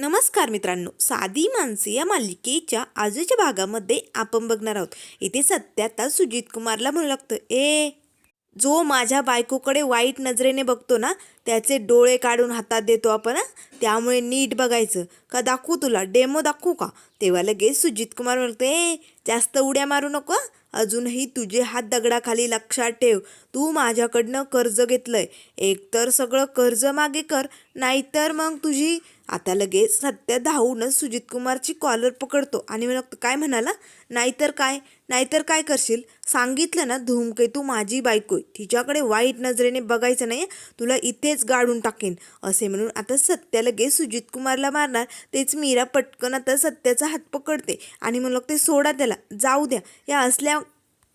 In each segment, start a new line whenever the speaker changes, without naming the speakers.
नमस्कार मित्रांनो साधी माणसे या मालिकेच्या आजच्या भागामध्ये आपण बघणार आहोत. इथे सत्याता सुजित कुमारला म्हणू लागतं ए जो माझ्या बायकोकडे वाईट नजरेने बघतो ना त्याचे डोळे काढून हातात देतो आपण त्यामुळे नीट बघायचं. का दाखवू तुला? डेमो दाखवू का? तेव्हा लगेच सुजित कुमार म्हणतो ए जास्त उड्या मारू नको अजूनही तुझे हात दगडाखाली लक्षात ठेव. तू माझ्याकडनं कर्ज घेतलंय. एकतर सगळं कर्ज मागे कर नाहीतर मग तुझी आता लगेच सत्य धावूनच सुजित कुमारची कॉलर पकडतो. आणि म्हणतो काय म्हणाला? नाहीतर काय? नाहीतर काय करशील? सांगितलं ना धूमकेतू माझी बायको आहे. तिच्याकडे वाईट नजरेने बघायचं नाही तुला इथेच गाडून टाकेन. असे म्हणून आता सत्या लगेच सुजित कुमारला मारणार. तेच मीरा पटकन आता सत्याचा हात पकडते. आणि मग ते सोडा त्याला. जाऊ द्या. या असल्या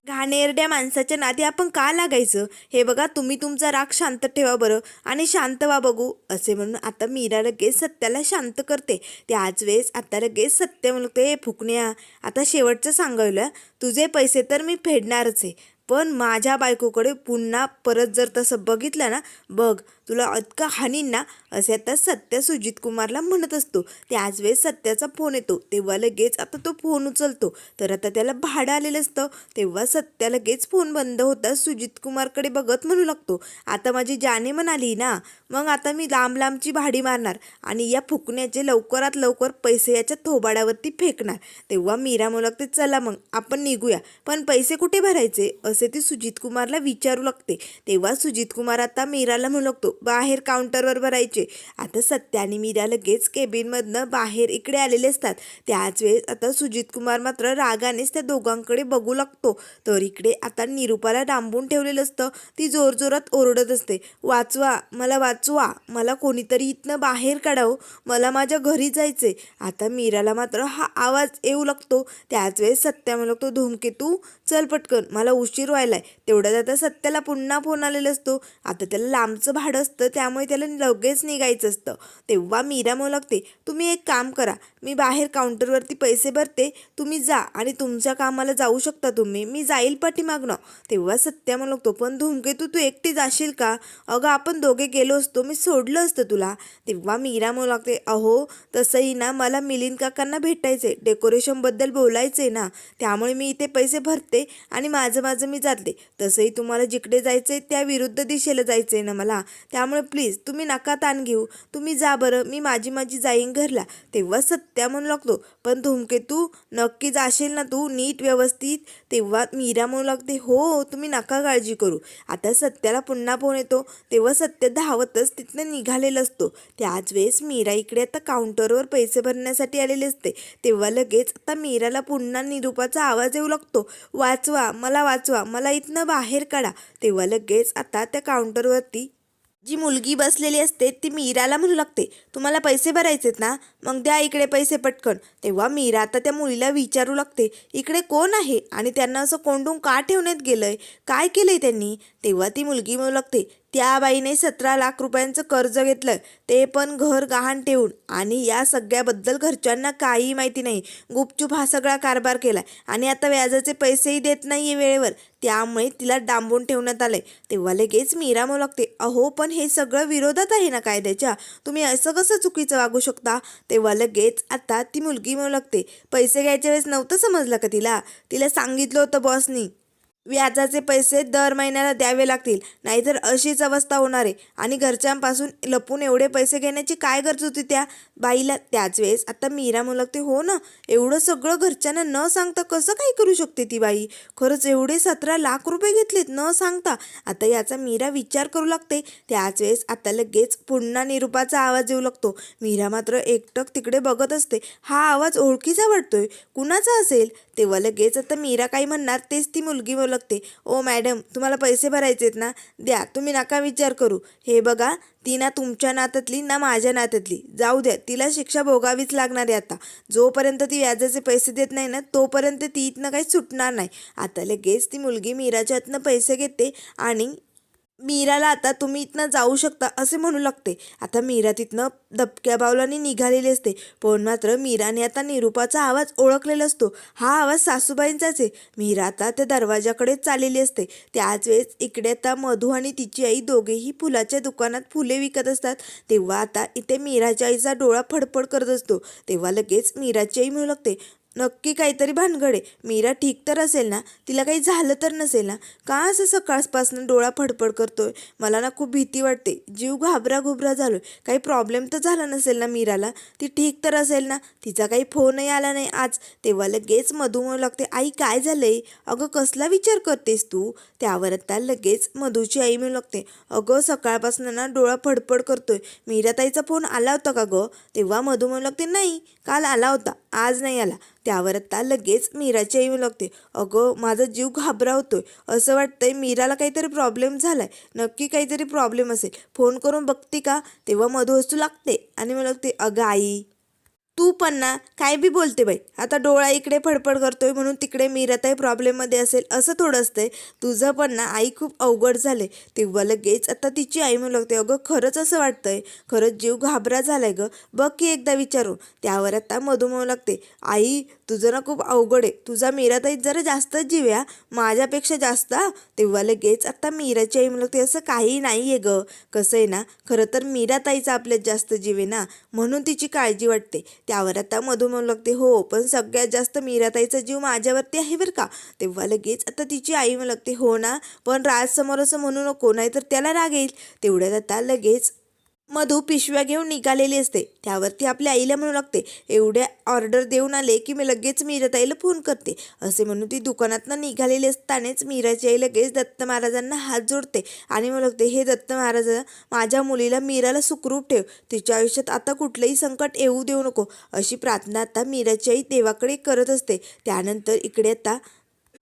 घाणेरड्या माणसाच्या नादी आपण का लागायचं? हे बघा तुम्ही तुमचा राग शांत ठेवा बरं आणि शांत व्हा बघू असे म्हणून आता मीरा लगेच सत्याला शांत करते. त्याच वेळेस आता लगेच सत्य म्हणते फुकण्या. आता शेवटचं सांगायला तुझे पैसे तर मी फेडणारच आहे. पण माझ्या बायकोकडे पुन्हा परत जर तसं बघितलं ना बघ तुला इतका हानीन ना असे आता सत्य सुजित कुमारला म्हणत असतो. त्याच वेळेस सत्याचा फोन येतो. तेव्हा लगेच आता तो फोन उचलतो. तर आता त्याला भाडं आलेलं असतं. तेव्हा सत्या लगेच फोन बंद होता. सुजित कुमारकडे बघत म्हणू लागतो. आता माझी जाने म्हणाली ना मग आता मी लांब लांबची भाडी मारणार आणि या फुकण्याचे लवकरात लवकर पैसे याच्या थोबाडावरती फेकणार. तेव्हा मीरा म्हणू लागते चला मग आपण निघूया. पण पैसे कुठे भरायचे? असे ती सुजित कुमारला विचारू लागते. तेव्हा सुजित कुमार आता मीराला म्हणू लागतो बाहेर काउंटरवर भरायचे. आता सत्या आणि मीरा लगेच केबिनमधनं बाहेर इकडे आलेले असतात. त्याच वेळेस आता सुजित कुमार मात्र रागानेच त्या दोघांकडे बघू लागतो. तर इकडे आता निरूपाला डांबून ठेवलेलं असतं. ती जोरजोरात ओरडत असते वाचवा मला वाचवा मला कोणीतरी इथनं बाहेर काढावं हो, मला माझ्या घरी जायचे आता मीराला मात्र हा आवाज येऊ लागतो. त्याच वेळेस सत्या म्हणू लागतो धूमकेतू चल पटकन मला उशीर व्हायलाय. तेवढ्यात आता सत्याला पुन्हा फोन आलेला असतो. आता त्याला लांबचं भाडं असतं त्यामुळे त्याला लगेच निघायचं असतं. तेव्हा मीरा म्हणू लागते तुम्ही एक काम करा मी बाहेर काउंटरवरती पैसे भरते तुम्ही जा आणि तुमच्या कामाला जाऊ शकता तुम्ही मी जाईल पाठीमागणं तेव्हा सत्या म्हणू लागतो पण धूमकेतू तू एकटी जाशील का? अगं आपण दोघे गेलो असतो मी सोडलं असतं तुला. तेव्हा मीरा म्हणू लागते अहो तसंही ना मला मिलिंद काकांना भेटायचे डेकोरेशनबद्दल बोलायचे ना त्यामुळे मी इथे पैसे भरते आणि माझं माझं मी जाते तसंही तुम्हाला जिकडे जायचं आहे त्या विरुद्ध दिशेला जायचं आहे ना मला. त्यामुळे प्लीज तुम्ही नका ताण घेऊ. तुम्ही जा बरं. मी माझी माझी जाईन घरला. तेव्हा सत्या म्हणू लागतो. पण धूमकेतू नक्की जाशील ना तू नीट व्यवस्थित तेव्हा मीरा म्हणू लागते हो तुम्ही नका काळजी करू. आता सत्याला पुन्हा फोन येतो. तेव्हा सत्य धावतच तिथनं निघालेला असतो. त्याच वेळेस मीरा इकडे आता काउंटरवर पैसे भरण्यासाठी आलेले असते. तेव्हा लगेच आता मीराला पुन्हा निरूपाचा आवाज येऊ लागतो. वाचवा मला वाचवा मला इथनं बाहेर काढा. तेव्हा लगेच आता त्या काउंटरवरती जी मुलगी बसलेली असते ती मीराला म्हणू लागते तुम्हाला पैसे भरायचेत ना? मग द्या इकडे पैसे पटकन. तेव्हा मीरा आता त्या मुलीला विचारू लागते इकडे कोण आहे? आणि त्यांना असं कोंडून का ठेवण्यात गेलंय? काय केलंय त्यांनी? तेव्हा ती मुलगी म्हणू लागते त्या बाईने सतरा लाख रुपयांचं कर्ज घेतलं. ते पण घर गहाण ठेवून. आणि या सगळ्याबद्दल घरच्यांना काही माहिती नाही. गुपचूप हा सगळा कारभार केला. आणि आता व्याजाचे पैसेही देत नाही आहे वेळेवर. त्यामुळे तिला डांबून ठेवण्यात आलंय. तेव्हा लगेच मीरा म्हणू लागते अहो पण हे सगळं विरोधात आहे ना कायद्याच्या? तुम्ही असं कसं चुकीचं वागू शकता? तेव्हा लगेच आता ती मुलगी म्हणू लागते पैसे घ्यायच्या वेळेस नव्हतं समजलं का तिला? तिला सांगितलं होतं बॉसनी व्याजाचे पैसे दर महिन्याला द्यावे लागतील. नाहीतर अशीच अवस्था होणार. आहे आणि घरच्यांपासून लपून एवढे पैसे घेण्याची काय गरज होती त्या? बाईला त्याच वेळेस आता मीरा म्हणू लागते हो ना? एवढं सगळं घरच्यांना न सांगता कसं काय करू शकते ती बाई? खरंच एवढे सतरा लाख रुपये घेतलेत न सांगता. आता याचा मीरा विचार करू लागते. त्याच वेळेस आता लगेच पुन्हा निरूपाचा आवाज येऊ लागतो. मीरा मात्र एकटक तिकडे बघत असते. हा आवाज ओळखीचा वाटतोय. कुणाचा असेल? तेव्हा लगेच आता मीरा काही म्हणणार? तेच ती मुलगी म्हणू लागते. ओ मॅडम तुम्हाला पैसे भरायचे आहेत ना? द्या तुम्ही नका विचार करू. हे बघा ती ना तुमच्या नात्यातली ना माझ्या नात्यातली. जाऊ द्या तिला शिक्षा भोगावीच लागणार आहे आता. जोपर्यंत ती व्याजाचे पैसे देत नाही ना तोपर्यंत ती इथनं काही सुटणार नाही. आता लगेच ती मुलगी मीराच्या हातनं पैसे घेते आणि मीराला आता तुम्ही इथनं जाऊ शकता असे म्हणू लागते. आता मीरा तिथनं दबक्या बावलाने निघालेली असते. पण मात्र मीराने आता निरूपाचा आवाज ओळखलेला असतो. हा आवाज सासूबाईंचाच आहे. मीरा आता त्या दरवाजाकडे चाललेली असते. त्याच वेळेस इकडे आता मधू आणि तिची आई दोघेही फुलाच्या दुकानात फुले विकत असतात. तेव्हा आता इथे मीराच्या आईचा डोळा फडफड करत असतो. तेव्हा लगेच मीराची आई म्हणू लागते नक्की काहीतरी भानगडे मीरा ठीक तर असेल ना? तिला काही झालं तर नसेल ना? का असं सकाळपासून डोळा फडफड करतोय? मला ना खूप भीती वाटते. जीव घाबरा घुबरा झालोय. काही प्रॉब्लेम तर झाला नसेल ना मीराला? ती ठीक तर असेल ना? तिचा काही फोनही आला नाही आज. तेव्हा लगेच मधू म्हणू लागते आई काय झालंय? अगं कसला विचार करतेस तू? त्यावर आता लगेच मधूची आई म्हणू लागते अगं सकाळपासून ना डोळा फडफड करतोय. मीराताईचा फोन आला होता का गं? तेव्हा मधू म्हणू लागते नाही. काल आला होता आज नाही आला. त्यावर आता लगेच मीराची आई लागते. अगं माझा जीव घाबरावतोय. असं वाटतंय मीराला काहीतरी प्रॉब्लेम झालाय. नक्की काहीतरी प्रॉब्लेम असेल. फोन करून बघते का? तेव्हा मधू असू लागते. आणि मला लागते अगं आई तू पण ना काय बी बोलते बाई. आता डोळा इकडे फडफड करतोय म्हणून तिकडे मीराताई प्रॉब्लेममध्ये असेल असं थोडं असतंय. तुझं पण ना आई खूप अवघड झाले तेव्हा लगेच आता तिची आई म्हणू लागते अगं खरंच असं वाटतंय. खरंच जीव घाबरा झालाय ग. बघ की एकदा विचारून. त्यावर आता मधू म्हणू लागते आई तुझं ना खूप अवघड आहे. तुझा मीराताईत जरा जास्तच जीव या माझ्यापेक्षा जास्त तेव्हा लगेच आता मीराची आई म्हणू लागते असं काही नाही आहे ग. कसं आहे ना खरं तर मीराताईचा आपल्यात जास्त जीव आहे ना. म्हणून तिची काळजी वाटते. त्यावर आता मधू म्हणू लागते. हो पण सगळ्यात जास्त मीराताईचा जीव माझ्यावरती आहे बरं का. तेव्हा लगेच आता तिची आई म्हणू लागते हो ना पण राज समोर असं म्हणू नको नाहीतर त्याला राग येईल. तेवढ्यात आता लगेच मधू पिशव्या घेऊन निघालेली असते. त्यावर ती आपल्या आईला म्हणू लागते एवढ्या ऑर्डर देऊन आले की मी लगेच मीराताईला फोन करते. असे म्हणून ती दुकानातनं निघालेली असतानाच मीराची आई लगेच दत्त महाराजांना हात जोडते आणि म्हणू लागते हे दत्त महाराज माझ्या मुलीला मीराला सुखरूप ठेव. तिच्या आयुष्यात आता कुठलंही संकट येऊ देऊ नको. अशी प्रार्थना आता मीराची आई देवाकडे करत असते. त्यानंतर इकडे आता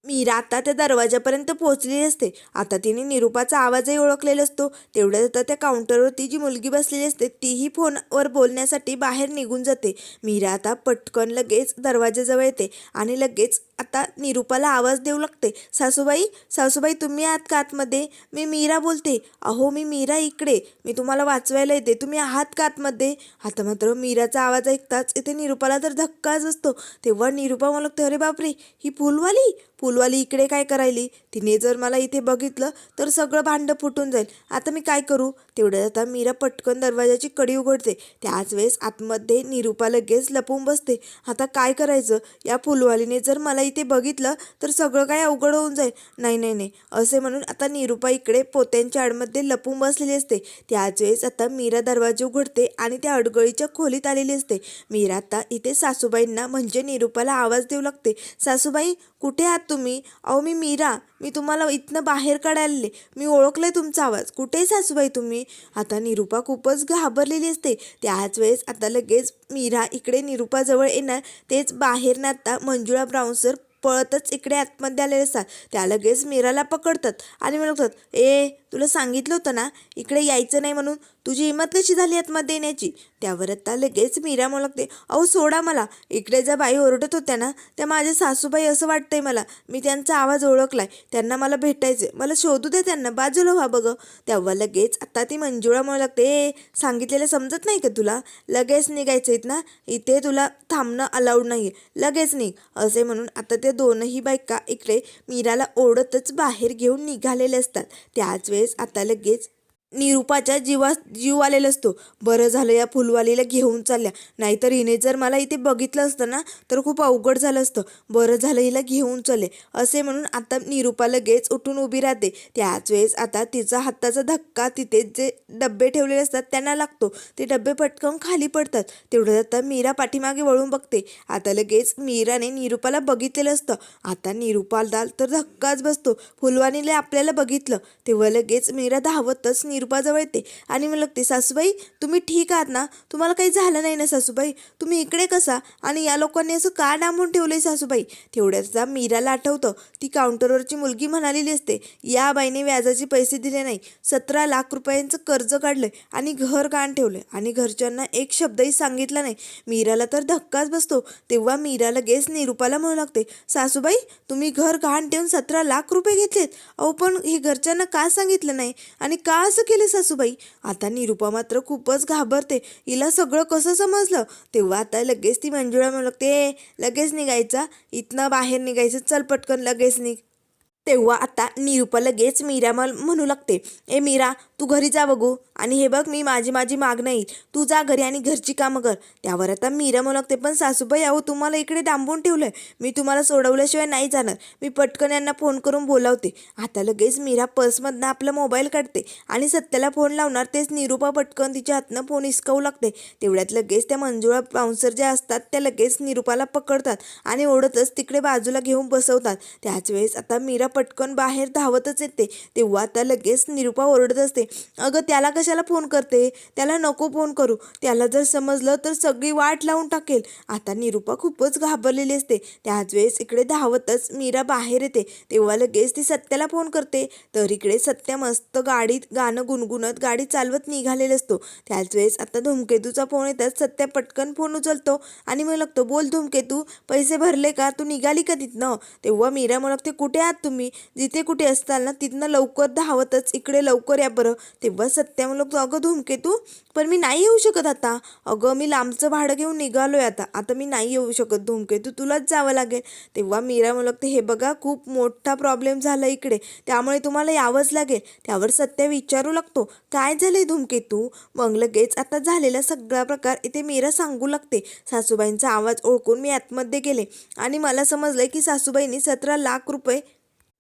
मीरा आता त्या दरवाजापर्यंत पोहोचलेली असते. आता तिने निरूपाचा आवाजही ओळखलेला असतो. तेवढ्यात आता त्या काउंटरवरती जी मुलगी बसलेली असते तीही फोनवर बोलण्यासाठी बाहेर निघून जाते. मीरा आता पटकन लगेच दरवाजाजवळ येते आणि लगेच आता निरूपाला आवाज देऊ लागते. सासूबाई सासूबाई तुम्ही आहात का आतमध्ये? मी मीरा बोलते. अहो मी मीरा इकडे. मी तुम्हाला वाचवायला येते. तुम्ही आहात का आतमध्ये? आता मात्र मीराचा आवाज ऐकताच इथे निरूपाला तर धक्काच असतो. तेव्हा निरूपा मला लागते अरे बापरे ही फुलवाली? फुलवाली इकडे काय करायली? तिने जर मला इथे बघितलं तर सगळं भांडं फुटून जाईल. आता मी काय करू? तेवढ्यात आता मीरा पटकन दरवाजाची कडी उघडते. त्याच वेळेस आतमध्ये निरूपा लगेच लपून बसते. आता काय करायचं? या फुलवालीने जर मला इथे बघितलं तर सगळं काय अवघड होऊन जाईल. नाही नाही नाही. असे म्हणून आता निरूपा इकडे पोत्यांच्या आडमध्ये लपून बसलेली असते. त्याच वेळेस आता मीरा दरवाजा उघडते आणि त्या अडगळीच्या खोलीत आलेली असते. मीरा आता इथे सासूबाईंना म्हणजे निरूपाला आवाज देऊ लागते. सासूबाई कुठे आहात तुम्ही? अहो मी मीरा. मी तुम्हाला इथनं बाहेर काढायले. मी ओळखलंय तुमचा आवाज. कुठे सासूबाई तुम्ही? आता निरूपा खूपच घाबरलेली असते. त्याच वेळेस आता लगेच मीरा इकडे निरूपाजवळ येणार. तेच बाहेर ना आता मंजुळा ब्राऊन सर पळतच इकडे आतमध्ये आलेले असतात. त्या लगेच मीराला पकडतात आणि म्हणतात ए तुला सांगितलं होतं ना इकडे यायचं नाही म्हणून तुझी हिंमत कशी झाली आतमध्ये येण्याची? त्यावर आता लगेच मीरा म्हणू लागते अहो सोडा मला. इकडे ज्या बाई ओरडत होत्या ना त्या माझ्या सासूबाई असं वाटतंय मला. मी त्यांचा आवाज ओळखलाय. त्यांना मला भेटायचे मला शोधू दे त्यांना. बाजूला व्हा बघ. तेव्हा लगेच आता ती मंजुळा म्हणू लागते ए सांगितलेलं समजत नाही का तुला? लगेच निघायचं ना. इथे तुला थांबणं अलाउड नाही लगेच निघ. असे म्हणून आता त्या दोनही बायका इकडे मीराला ओढतच बाहेर घेऊन निघालेले असतात. त्याच वेळेस आता लगेच निरूपाच्या जीवा जीव आलेला असतो. बरं झालं या फुलवालीला घेऊन चालल्या. नाहीतर हिने जर मला इथे बघितलं असतं ना तर खूप अवघड झालं असतं. बरं झालं हिला घेऊन चालले. असे म्हणून आता निरूपा लगेच उठून उभी राहते. त्याच वेळेस आता तिचा हाताचा धक्का तिथे जे डबे ठेवलेले असतात त्यांना लागतो. ते डबे पटकन खाली पडतात. तेवढं आता मीरा पाठीमागे वळून बघते. आता लगेच मीराने निरूपाला बघितलेलं असतं. आता निरूपाला तर धक्काच बसतो. फुलवानीला आपल्याला बघितलं. तेव्हा लगेच मीरा धावतच निरू निरुपाजवळ येते. आणि मला लागते सासूबाई तुम्ही ठीक आहात ना? तुम्हाला काही झालं नाही ना सासूबाई? तुम्ही इकडे कसा? आणि या लोकांनी असं का डांबून ठेवलंय सासूबाई? तेवढ्याचा मीराला आठवतं ती काउंटरवरची मुलगी म्हणालेली असते या बाईने व्याजाचे पैसे दिले नाही. सतरा लाख रुपयांचं कर्ज काढलंय आणि घर गाण ठेवलंय. आणि घरच्यांना एक शब्दही सांगितला नाही. मीराला तर धक्काच बसतो. तेव्हा मीरा लगेच निरूपाला म्हणू लागते सासूबाई तुम्ही घर गहाण ठेवून सतरा लाख रुपये घेतलेत. अहो पण हे घरच्यांना का सांगितलं नाही? आणि का असं केले सासूबाई. आता निरुपा मात्र खूपच घाबरते. हिला सगळं कसं समजलं? तेव्हा आता लगेच ती मंजुळा म्हणू लागते लगेच निघायचा. इथनं बाहेर निघायचं. चल पटकन लगेच निघ. तेव्हा आता निरुपा लगेच मीरामल म्हणू लागते ए मीरा तू घरी जा बघू. आणि हे बघ मी माझी माझी मागणं येईल तू जा घरी आणि घरची कामं कर. त्यावर आता मीरा म्हणू लागते पण सासूबाई अहो तुम्हाला इकडे डांबून ठेवलंय. मी तुम्हाला सोडवल्याशिवाय नाही जाणार. मी पटकन यांना फोन करून बोलावते. आता लगेच मीरा पर्समधनं आपला मोबाईल काढते आणि सत्याला फोन लावणार. तेच निरुपा पटकन तिच्या हातनं फोन हिसकावू लागते. तेवढ्यात लगेच त्या मंजुळा बाउन्सर ज्या असतात त्या लगेच निरुपाला पकडतात आणि ओढतच तिकडे बाजूला घेऊन बसवतात. त्याच वेळेस आता मीरा पटकन बाहेर धावतच येते. तेव्हा आता लगेच निरुपा ओरडत असते. अगं त्याला कशाला फोन करते? त्याला नको फोन करू. त्याला जर समजलं तर सगळी वाट लावून टाकेल. आता निरुपा खूपच घाबरलेली असते. त्याच वेळेस इकडे धावतच मीरा बाहेर येते. तेव्हा लगेच ती सत्याला फोन करते. तर इकडे सत्या मस्त गाडीत गाणं गुणगुणत गाडी चालवत निघालेला असतो. त्याच वेळेस आता धूमकेतूचा फोन येतात सत्या पटकन फोन उचलतो. आणि मग लागतो बोल धूमकेतू पैसे भरले का? तू निघाली का तिथनं? तेव्हा मीरा मग लागते कुठे आहात तुम्ही? जिथे कुठे असताल ना तिथनं लवकर धावतच इकडे लवकर या बरं. तेव्हा सत्या मग अगं धूमकेतू पण मी नाही येऊ शकत आता. अगं मी लांबचं भाडं घेऊन निघालोय आता. आता मी नाही येऊ शकत धूमकेतू तुलाच जावं लागेल. तेव्हा मीरा मग लागते हे बघा खूप मोठा प्रॉब्लेम झाला इकडे. त्यामुळे तुम्हाला यावंच लागेल. त्यावर सत्या विचारू लागतो काय झालंय धूमकेतू मग लगेच आता झालेला सगळा प्रकार इथे मीरा सांगू लागते. सासूबाईंचा आवाज ओळखून मी आतमध्ये गेले. आणि मला समजलंय की सासूबाईंनी सतरा लाख रुपये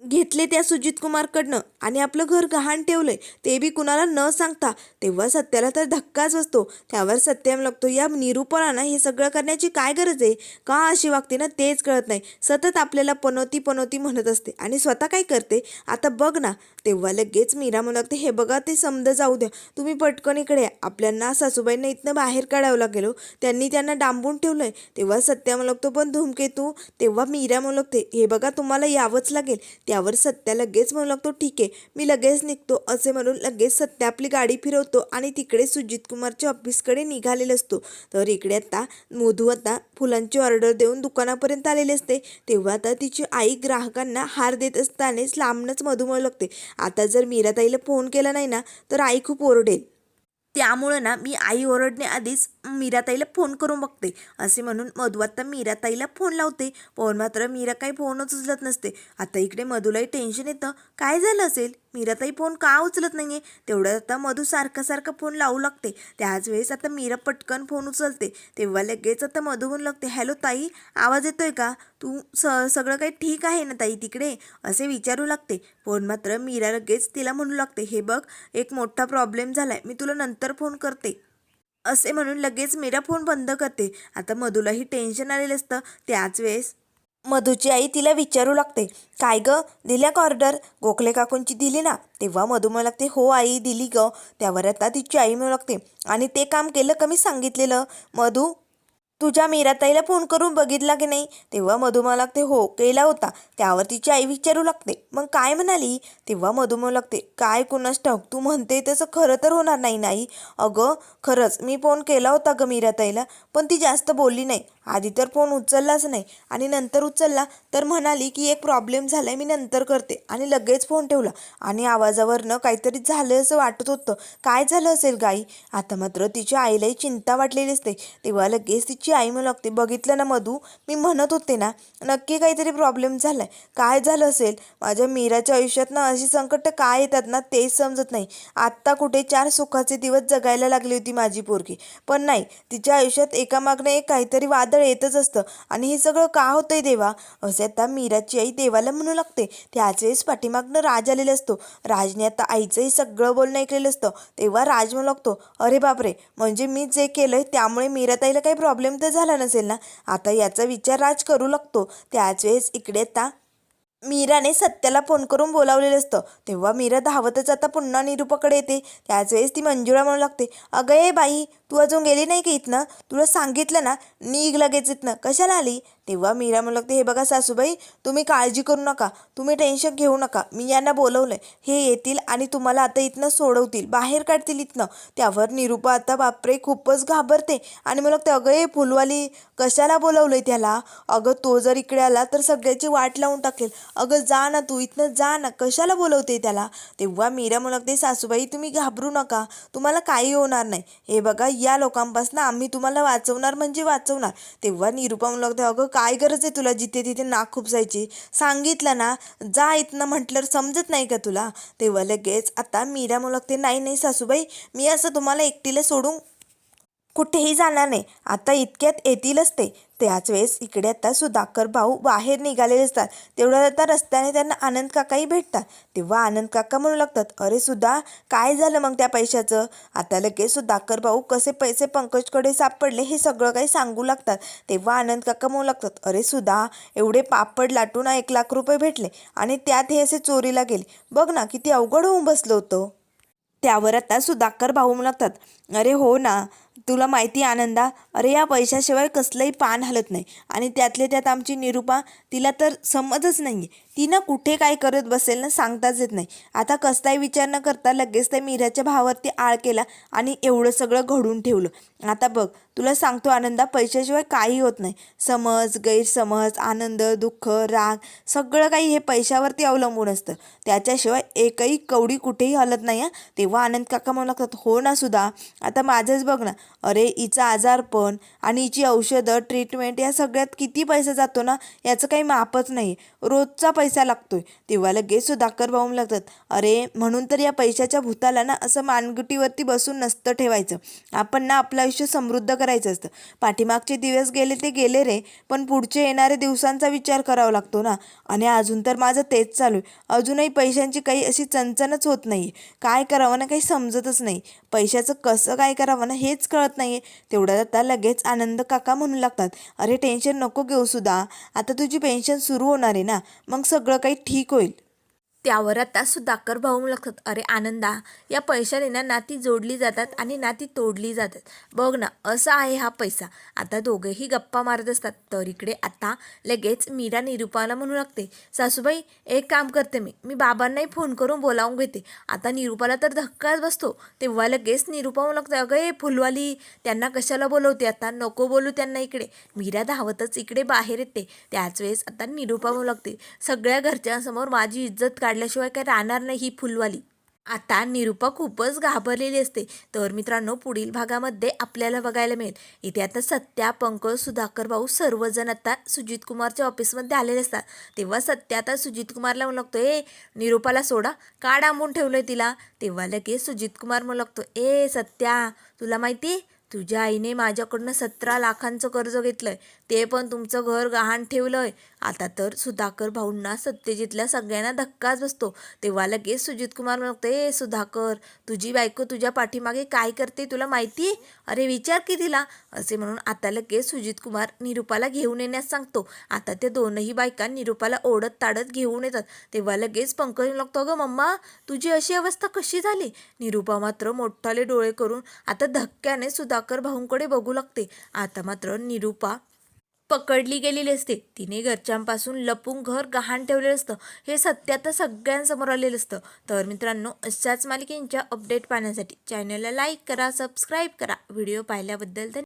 घेतले त्या सुजित कुमारकडनं आणि आपलं घर गहाण ठेवलंय ते बी कुणाला न सांगता. तेव्हा सत्याला तर धक्काच बसतो त्यावर सत्यम लागतो. या निरूपणानं हे सगळं करण्याची काय गरज आहे? का अशी वागते ना तेच कळत नाही. सतत आपल्याला पनोती पनोती म्हणत असते. आणि स्वतः काय करते? आता बघ ना. तेव्हा लगेच मीरा म्हणू लागते. हे बघा ते समज जाऊ द्या. तुम्ही पटकन इकडे या. आपल्यांना सासूबाईंना इथनं बाहेर काढावं लागेल हो. त्यांनी त्यांना डांबून ठेवलंय. तेव्हा सत्या म्हणू लागतो पण धूमकेतू? तेव्हा मीरा म्हणू लागते हे बघा तुम्हाला यावंच लागेल. त्यावर सत्या लगेच म्हणू लागतो ठीक आहे मी लगेच निघतो असे म्हणून लगेच सत्या आपली गाडी फिरवतो आणि तिकडे सुजित कुमारच्या ऑफिसकडे निघालेला असतो. तर इकडे आता मधू आता फुलांची ऑर्डर देऊन दुकानापर्यंत आलेली असते. तेव्हा आता तिची आई ग्राहकांना हार देत असतानाच लांबनच मधू म्हणू लागते. आता जर मीराताईला फोन केला नाही ना तर आई खूप ओरडेल. त्यामुळं ना मी आई ओरडण्याआधीच मीराताईला फोन करून बघते. असे म्हणून मधू आता मीराताईला फोन लावते. पण मात्र मीरा काही फोनच उचलत नसते. आता इकडे मधूलाही टेन्शन येतं. काय झालं असेल? मीराताई फोन का उचलत नाहीये? तेवढ्यात आता मधू सारखा सारखा फोन लावू लागते. त्याच वेळेस आता मीरा पटकन फोन उचलते. तेव्हा लगेच आता मधू म्हणू लागते हॅलो ताई आवाज येतोय का? तू स सगळं काही ठीक आहे ना ताई तिकडे? असे विचारू लागते. फोन मात्र मीरा लगेच तिला म्हणू लागते हे बघ एक मोठा प्रॉब्लेम झालाय. मी तुला नंतर फोन करते. असे म्हणून लगेच मीरा फोन बंद करते. आता मधूलाही टेन्शन आलेलं असतं. त्याच वेळेस मधूची आई तिला विचारू लागते काय ग? दिल्या का ऑर्डर? गोखले काकूंची दिली ना. तेव्हा मधू म्हणू लागते हो आई दिली ग. त्यावर आता तिची आई म्हणू लागते आणि ते काम केलं का मी सांगितलेलं? मधू तुझ्या मीराताईला फोन करून बघितला की नाही? तेव्हा मधू म्हणू लागते हो केला होता. त्यावर तिची आई विचारू लागते मग काय म्हणाली? तेव्हा मधू म्हणू लागते काय कुणास ठाऊक तू म्हणते तसं खरं तर होणार नाही नाही. अगं खरंच मी फोन केला होता ग मीराताईला पण ती जास्त बोलली नाही. आधी तर फोन उचललाच नाही. आणि नंतर उचलला तर म्हणाली की एक प्रॉब्लेम झाला आहे मी नंतर करते. आणि लगेच फोन ठेवला. आणि आवाजावरनं काहीतरी झालं असं वाटत होतं. काय झालं असेल गाई? आता मात्र तिच्या आईलाही चिंता वाटलेली असते तेव्हा लगेच तिची आई म्हणू लागते बघितलं ना मधू मी म्हणत होते ना नक्की काहीतरी प्रॉब्लेम झालाय. काय झालं असेल? माझ्या मीराच्या आयुष्यात ना अशी संकट काय येतात ना तेच समजत नाही. आत्ता कुठे चार सुखाचे दिवस जगायला लागली होती माझी पोरगी. पण नाही तिच्या आयुष्यात एकामागनं एक काहीतरी वाद वादळ येतच असतं. आणि हे सगळं का होतंय देवा? असे आता मीराची आई देवाला म्हणू लागते. त्याच वेळेस पाठीमागनं राज आलेला असतो. राजने आता आईचं हे सगळं बोलणं ऐकलेलं असतं. तेव्हा राज म्हणू लागतो अरे बापरे! म्हणजे मी जे केलंय त्यामुळे मीराताईला काही प्रॉब्लेम तर झाला नसेल ना? आता याचा विचार राज करू लागतो. त्याच वेळेस इकडे आता मीराने सत्याला फोन करून बोलावलेलं असतं. तेव्हा मीरा धावतच आता पुन्हा निरूपाकडे येते. त्याच वेळेस ती मंजुळा म्हणू लागते अगं ए बाई तू अजून गेली नाही का इथनं? तुला सांगितलं ना निघ लगेच इथनं. कशाला आली? तेव्हा मीरा म्हणू लागते हे बघा सासूबाई तुम्ही काळजी करू नका तुम्ही टेन्शन घेऊ नका. मी यांना बोलवलं हे येतील आणि तुम्हाला आता इथनं सोडवतील. बाहेर काढतील इथनं. त्यावर निरूपा आता बापरे खूपच घाबरते. आणि मला लागते अगं ए फुलवाली कशाला बोलवलंय त्याला? अगं तो जर इकडे आला तर सगळ्याची वाट लावून टाकेल. अगं जा ना तू इथनं जा ना कशाला बोलवते त्याला? तेव्हा मीरा म्हणू लागते सासूबाई तुम्ही घाबरू नका तुम्हाला काही होणार नाही. हे बघा या लोकांपासून आम्ही तुम्हाला वाचवणार म्हणजे वाचवणार. तेव्हा निरूपा म्हणू लागते अगं काय गरज आहे तुला जिथे तिथे नाक खुपसायची? सांगितलं ना? जा इथनं म्हटलं समजत नाही का तुला? तेव्हा लगेच आता मीरा मुलगते नाही नाही सासूबाई मी असं तुम्हाला एकटीला सोडून कुठेही जाणार नाही. आता इतक्यात येतीलच ते. त्याच वेळेस इकडे आता सुधाकर भाऊ बाहेर निघालेले असतात. तेवढ्यात आता रस्त्याने त्यांना आनंद काकाही भेटतात. तेव्हा आनंद काका म्हणू लागतात अरे सुद्धा काय झालं मग त्या पैशाचं? आता लगेच सुधाकर भाऊ कसे पैसे पंकजकडे सापडले हे सगळं काही सांगू लागतात. तेव्हा आनंद काका म्हणू लागतात अरे सुद्धा एवढे पापड लाटून एक लाख रुपये भेटले आणि त्यात हे असे चोरीला गेले. बघ ना किती अवघड होऊन बसलो होतं. त्यावर आता सुधाकर भाऊ म्हणतात अरे हो ना तुला माहिती आनंदा? अरे या पैशाशिवाय कसलंही पान हलत नाही. आणि त्यातले त्यात आमची निरूपा तिला तर समजच नाही आहे ती ना कुठे काय करत बसेल ना सांगताच येत नाही. आता कसलाही विचार न करता लगेच त्या मीराच्या भावावरती आळ केला आणि एवढं सगळं घडून ठेवलं. आता बघ तुला सांगतो आनंदा पैशाशिवाय काही होत नाही. समज गैरसमज आनंद दुःख राग सगळं काही हे पैशावरती अवलंबून असतं. त्याच्याशिवाय एकही कवडी कुठेही हलत नाही आहे तेव्हा आनंद काका म्हणू लागतात हो ना सुद्धा आता माझंच बघ ना. अरे हिचा आजारपण आणि हिची औषधं ट्रीटमेंट या सगळ्यात किती पैसा जातो ना याचं काही मापच नाही. रोजचा पैसा लागतोय. तेव्हा लगेच सुधाकर भाऊ लागतात अरे म्हणून तर या पैशाच्या भूताला ना असं मानगुटीवरती बसून नसतं ठेवायचं. आपण ना आपलं आयुष्य समृद्ध करायचं असतं. पाठीमागचे दिवस गेले ते गेले रे पण पुढचे येणारे दिवसांचा विचार करावा लागतो ना. आणि अजून तर माझं तेच चालू आहे. अजूनही पैशांची काही अशी चणचणच होत नाही काय करावं ना काही समजतच नाही. पैशाचं कसं काय करावं ना हेच कळत नाही आहे तेवढ्यात आता लगेच आनंद काका म्हणू लागतात. अरे टेन्शन नको घेऊ सुद्धा आता तुझी पेन्शन सुरू होणार आहे ना. मग सगळं काही ठीक होईल. त्यावर आता सुधाकर भाऊ लक्षात लागतात अरे आनंदा या पैशाने ना नाती जोडली जातात आणि नाती तोडली जातात. बघ ना असं आहे हा पैसा. आता दोघेही गप्पा मारत असतात तर इकडे आता लगेच मीरा निरूपाला म्हणू लागते सासूबाई एक काम करते मी. मी बाबांनाही फोन करून बोलावून घेते. आता निरूपाला तर धक्काच बसतो. तेव्हा लगेच निरूपा लागतं लागते अगं ए फुलवाली त्यांना कशाला बोलवते आता? नको बोलू त्यांना इकडे. मीरा धावतच इकडे बाहेर येते. त्याच वेळेस आता निरूपा म्हणू लागते सगळ्या घरच्यांसमोर माझी इज्जत काढ काढल्याशिवाय काय राहणार नाही ही फुलवाली. आता निरूपा खूपच घाबरलेली असते. तर मित्रांनो पुढील भागामध्ये आपल्याला बघायला मिळेल. इथे आता सत्या पंकज सुधाकर भाऊ सर्वजण आता सुजित कुमारच्या ऑफिसमध्ये आलेले असतात. तेव्हा सत्या आता सुजित कुमारला म्हणू लागतो ए निरूपाला सोडा. का डांबून ठेवलंय तिला. तेव्हा लगेच सुजित कुमार म्हणू लागतो ए सत्या तुला माहिती तुझ्या आईने माझ्याकडनं सतरा लाखांचं कर्ज घेतलंय. ते पण तुमचं घर गहाण ठेवलंय. आता तर सुधाकर भाऊंना सत्यजितल्या सगळ्यांना धक्काच बसतो. तेव्हा लगेच सुजित कुमार म्हणतो ए सुधाकर तुझी बायको तुझ्या पाठीमागे काय करते तुला माहिती? आहे अरे विचार की तिला? असे म्हणून आता लगेच सुजित कुमार निरूपाला घेऊन येण्यास सांगतो. आता ते दोनही बायका निरूपाला ओढत ताडत घेऊन येतात. तेव्हा लगेच पंकज लागतो अगं मम्मा तुझी अशी अवस्था कशी झाली? निरूपा मात्र मोठाले डोळे करून आता धक्क्याने सुधाकर भाऊंकडे बघू लागते. आता मात्र निरूपा पकडली गेलेली असते. तिने घरच्यांपासून लपून घर गहाण ठेवलेलं असतं. हे सत्य आता सगळ्यांसमोर आलेलं असतं. तर मित्रांनो अशाच मालिकेंच्या अपडेट पाहण्यासाठी चॅनलला लाईक करा सबस्क्राईब करा. व्हिडिओ पाहिल्याबद्दल धन्यवाद.